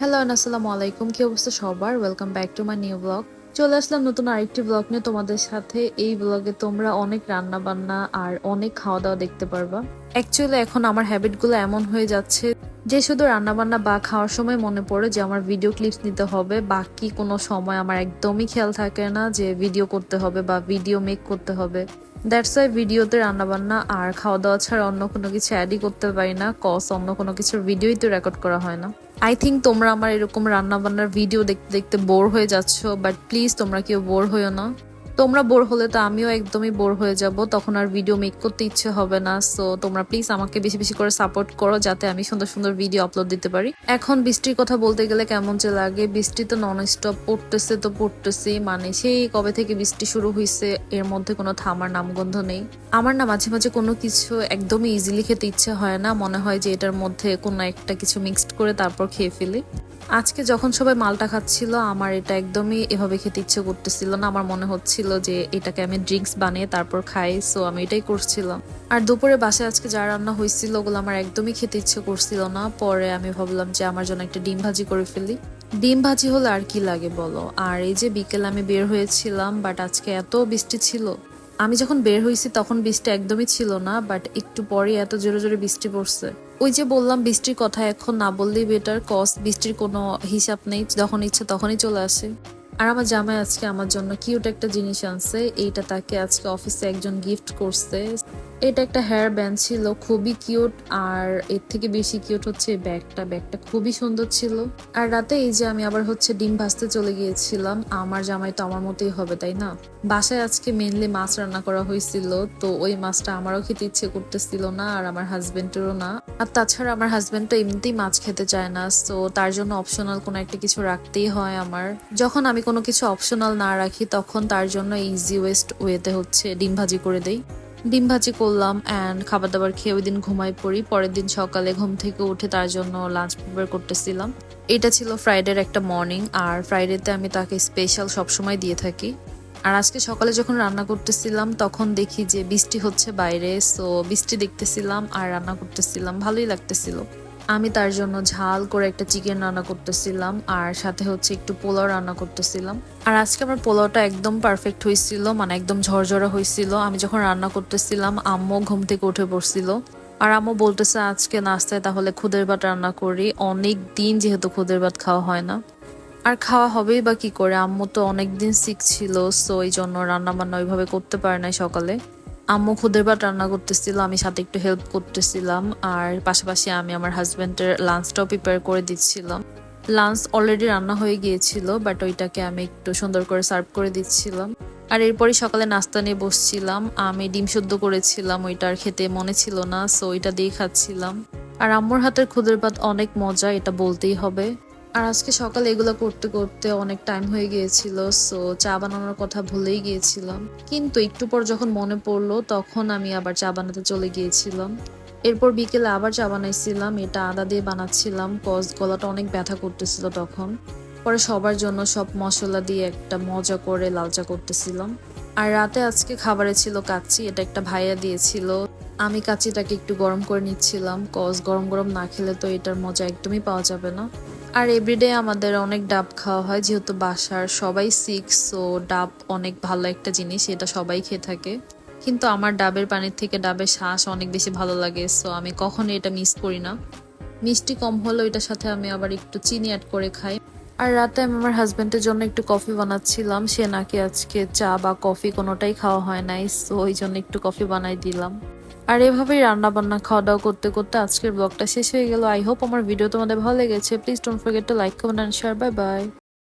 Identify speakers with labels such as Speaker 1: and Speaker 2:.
Speaker 1: Hello আসসালামু আলাইকুম কি অবস্থা সবার? Welcome back to my new blog চলে আসলাম নতুন আরেকটি ব্লগ নিয়ে তোমাদের সাথে। এই ব্লগে তোমরা অনেক রান্না বান্না আর অনেক খাওয়া দাওয়া দেখতে পারবা। অ্যাকচুয়ালি এখন আমার হ্যাবিটগুলো এমন হয়ে যাচ্ছে যে শুধু রান্না বান্না বা খাওয়ার সময় মনে পড়ে যে আমার ভিডিও ক্লিপস নিতে হবে। বাকি কোনো সময় আমার একদমই খেয়াল থাকে না যে ভিডিও করতে হবে বা ভিডিও মেক করতে হবে। দ্যাটস ওয়াই ভিডিওতে রান্নাবান্না আর খাওয়া দাওয়া ছাড়া অন্য কোনো কিছু অ্যাডই করতে পারি না। কস অন্য কোনো কিছুর ভিডিওই তো রেকর্ড করা হয় না। আই থিঙ্ক তোমরা আমার এরকম রান্নাবান্নার ভিডিও দেখতে দেখতে বোর হয়ে যাচ্ছ বাট প্লিজ তোমরা কেউ বোর হইও না। তোমরা বোর হলে তো আমিও একদমই বোর হয়ে যাব। তখন আর ভিডিও মেক করতে ইচ্ছে হবে না। সো তোমরা প্লিজ আমাকে বেশি বেশি করে সাপোর্ট করো যাতে আমি সুন্দর সুন্দর ভিডিও আপলোড দিতে পারি। এখন বৃষ্টির কথা বলতে গেলে কেমন যে লাগে। বৃষ্টি তো নন স্টপ পড়তেছে তো পড়তেছে। মানে সেই কবে থেকে বৃষ্টি শুরু হয়েছে এর মধ্যে কোনো থামার নামগন্ধ নেই। আমার না মাঝে মাঝে কোনো কিছু একদমই ইজিলি খেতে ইচ্ছে হয় না। মনে হয় যে এটার মধ্যে কোনো একটা কিছু মিক্সড করে তারপর খেয়ে ফেলি। আজকে যখন সবাই মালটা খাচ্ছিল, আমার এটা একদমই এভাবে খেতে ইচ্ছে করতেছিল না। আমার মনে হচ্ছিল যে এটাকে আমি ড্রিঙ্কস বানিয়ে তারপর খাই সো আমি এটাই করছিলাম। আর দুপুরে বাসায় আজকে যা রান্না হয়েছিল, ওগুলো আমার একদমই খেতে ইচ্ছে করছিল না। পরে আমি ভাবলাম যে আমার জন্য একটা ডিম ভাজি করে ফেলি। ডিম ভাজি হলে আর কি লাগে বলো? আর এই যে বিকেল আমি বের হয়েছিলাম বাট আজকে এত বৃষ্টি ছিল। আমি যখন বের হয়েছি তখন বৃষ্টি একদমই ছিল না বাট একটু পরে এত জোরে জোরে বৃষ্টি পড়ছে। ওই যে বললাম, বৃষ্টির কথা এখন না বললেই বেটার কস বৃষ্টির কোনো হিসাব নেই, যখন ইচ্ছে তখনই চলে আসে। আর আমার জামাই আজকে আমার জন্য কিউট একটা জিনিস আনছে, এইটা তাকে আজকে অফিসে একজন গিফট করছে। এটা একটা হেয়ার ব্যান্ড ছিল, খুবই কিউট আর এর থেকে বেশি কিউট হচ্ছে ব্যাগটা। ব্যাগটা খুবই সুন্দর ছিল। আর রাতে এই যে আমি আবার হচ্ছে ডিম ভাজতে চলে গিয়েছিলাম, আমার জামাই তো আমার মতোই হবে, তাই না? বাসায় আজকে মেনলি মাছ রান্না করা হয়েছিল, তো ওই মাছটা আমারও খেতে ইচ্ছে করতেছিল না, আর আমার হাজবেন্ডেরও না। আর তাছাড়া আমার হাজবেন্ড তো এমনিতেই মাছ খেতে চায় না তো তার জন্য অপশনাল কোনো একটা কিছু রাখতেই হয় আমার। যখন আমি কোনো কিছু অপশনাল না রাখি, তখন তার জন্য ইজি ওয়েস্ট ওয়েতে হচ্ছে ডিম ভাজি করে দেই। ডিম ভাজি করলাম অ্যান্ড খাবার দাবার খেয়ে ওই দিন ঘুমাই পড়ি। পরের দিন সকালে ঘুম থেকে উঠে তার জন্য লাঞ্চ প্রিপেয়ার করতেছিলাম। এটা ছিল ফ্রাইডের একটা মর্নিং আর ফ্রাইডেতে আমি তাকে স্পেশাল সবসময় দিয়ে থাকি। আর আজকে সকালে যখন রান্না করতেছিলাম, তখন দেখি যে বৃষ্টি হচ্ছে বাইরে সো বৃষ্টি দেখতেছিলাম আর রান্না করতেছিলাম, ভালোই লাগতেছিল। আমি তার জন্য ঝাল করে একটা চিকেন রান্না করতেছিলাম, আর সাথে হচ্ছে একটু পোলাও রান্না করতেছিলাম। আর আজকে আমার পোলাওটা একদম পারফেক্ট হয়েছিল মানে একদম ঝরঝরা হয়েছিল আমি যখন রান্না করতেছিলাম, আম্মু ঘুম থেকে উঠে পড়ছিল। আর আম্মু বলতেছে, আজকে নাস্তায় তাহলে খুদের ভাত রান্না করি। অনেক দিন যেহেতু খুদের ভাত খাওয়া হয় না। আর খাওয়া হবেই বা কি করে? আম্মু তো অনেকদিন সিক ছিল সো এই জন্য রান্না বান্না ওইভাবে করতে পারে নাই সকালে। আম্মু খুদের ভাত রান্না করতেছিল, আমি সাথে একটু হেল্প করতেছিলাম আর পাশাপাশি আমি আমার হাজবেন্ডের লাঞ্চটাও প্রিপেয়ার করে দিচ্ছিলাম। লাঞ্চ অলরেডি রান্না হয়ে গিয়েছিল বাট ওইটাকে আমি একটু সুন্দর করে সার্ভ করে দিচ্ছিলাম। আর এরপরে সকালে নাস্তা নিয়ে বসছিলাম, আমি ডিম শুদ্ধ করেছিলাম, ওইটা আর খেতে মনে ছিল না সো ওইটা দিয়ে খাচ্ছিলাম। আর আম্মুর হাতের খুদের ভাত অনেক মজা, এটা বলতেই হবে। আর আজকে সকালে এগুলো করতে করতে অনেক টাইম হয়ে গিয়েছিল সো চা বানানোর কথা ভুলেই গিয়েছিলাম। কিন্তু একটু পর যখন মনে পড়ল, তখন আমি আবার চা বানাতে চলে গিয়েছিলাম। এরপর বিকেলে আবার চা বানাইছিলাম, এটা আদা দিয়ে বানাচ্ছিলাম কস গলাটা অনেক ব্যথা করতেছিল তখন। পরে সবার জন্য সব মশলা দিয়ে একটা মজা করে লাল চা করতেছিলাম। আর রাতে আজকে খাবারে ছিল কাচ্চি, এটা একটা ভাইয়া দিয়েছিল। আমি কাচ্চিটাকে একটু গরম করে নিচ্ছিলাম কস গরম গরম না খেলে তো এটার মজা একদমই পাওয়া যাবে না। আর এভরিডে আমাদের অনেক ডাব খাওয়া হয়, যেহেতু বাসার সবাই সিক সো ডাব অনেক ভালো একটা জিনিস, এটা সবাই খেয়ে থাকে। কিন্তু আমার ডাবের পানির থেকে ডাবের শ্বাস অনেক বেশি ভালো লাগে সো আমি কখনো এটা মিস করি না। মিষ্টি কম হলেও এটার সাথে আমি আবার একটু চিনি অ্যাড করে খাই। আর রাতে আমি আমার হাজব্যান্ডের জন্য একটু কফি বানাচ্ছিলাম, সে নাকি আজকে চা বা কফি কোনোটাই খাওয়া হয় নাই সো ওই জন্য একটু কফি বানাই দিলাম। আর এভাবেই রান্না বান্না খাওয়া দাওয়া করতে করতে আজকের ব্লগটা শেষ হয়ে গেল। আই হোপ আমার ভিডিও তোমাদের ভালো লেগেছে। Please don't forget to like comment and share bye bye